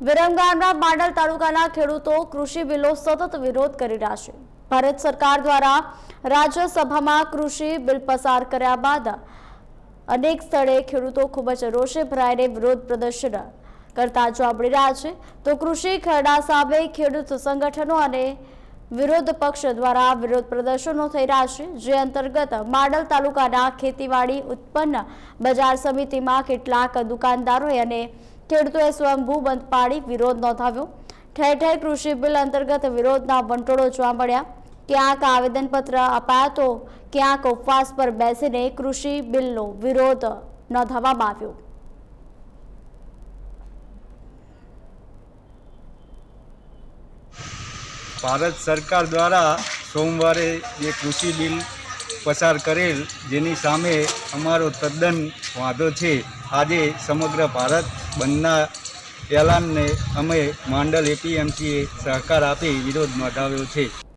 વિરમગામના માંડલ તાલુકાના ખેડૂતો કૃષિ બિલો સતત વિરોધ કરી રહ્યા છે. ભારત સરકાર દ્વારા રાજ્યસભામાં કૃષિ બિલ પસાર કર્યા બાદ અનેક સ્થળે ખેડૂતો ખૂબ જ રોષે ભરાઈને વિરોધ પ્રદર્શન કરતા જોવા રહ્યા છે. તો કૃષિ ખરડા સામે ખેડૂત સંગઠનો અને વિરોધ પક્ષ દ્વારા વિરોધ પ્રદર્શનો થઈ રહ્યા છે, જે અંતર્ગત માંડલ તાલુકાના ખેતીવાડી ઉત્પન્ન બજાર સમિતિમાં કેટલાક દુકાનદારોએ અને ખેડૂતોએ સ્વયંભૂ બંધ પાડી વિરોધ નોંધાવ્યો. ઠેર ઠેર કૃષિ બિલ અંતર્ગત વિરોધના વંટોળો જોવા મળ્યા. ક્યાંક આવેદનપત્ર અપાયા તો ક્યાંક ઉપવાસ પર બેસીને કૃષિ બિલનો વિરોધ નોંધાવવામાં આવ્યો. ભારત સરકાર દ્વારા સોમવારે જે કૃષિ બિલ પસાર કરેલ, જેની સામે અમારો તદ્દન વાંધો છે. આજે સમગ્ર ભારત બંધના એલાનને અમે માંડલ એપીએમસીએ સહકાર આપી વિરોધ નોંધાવ્યો છે.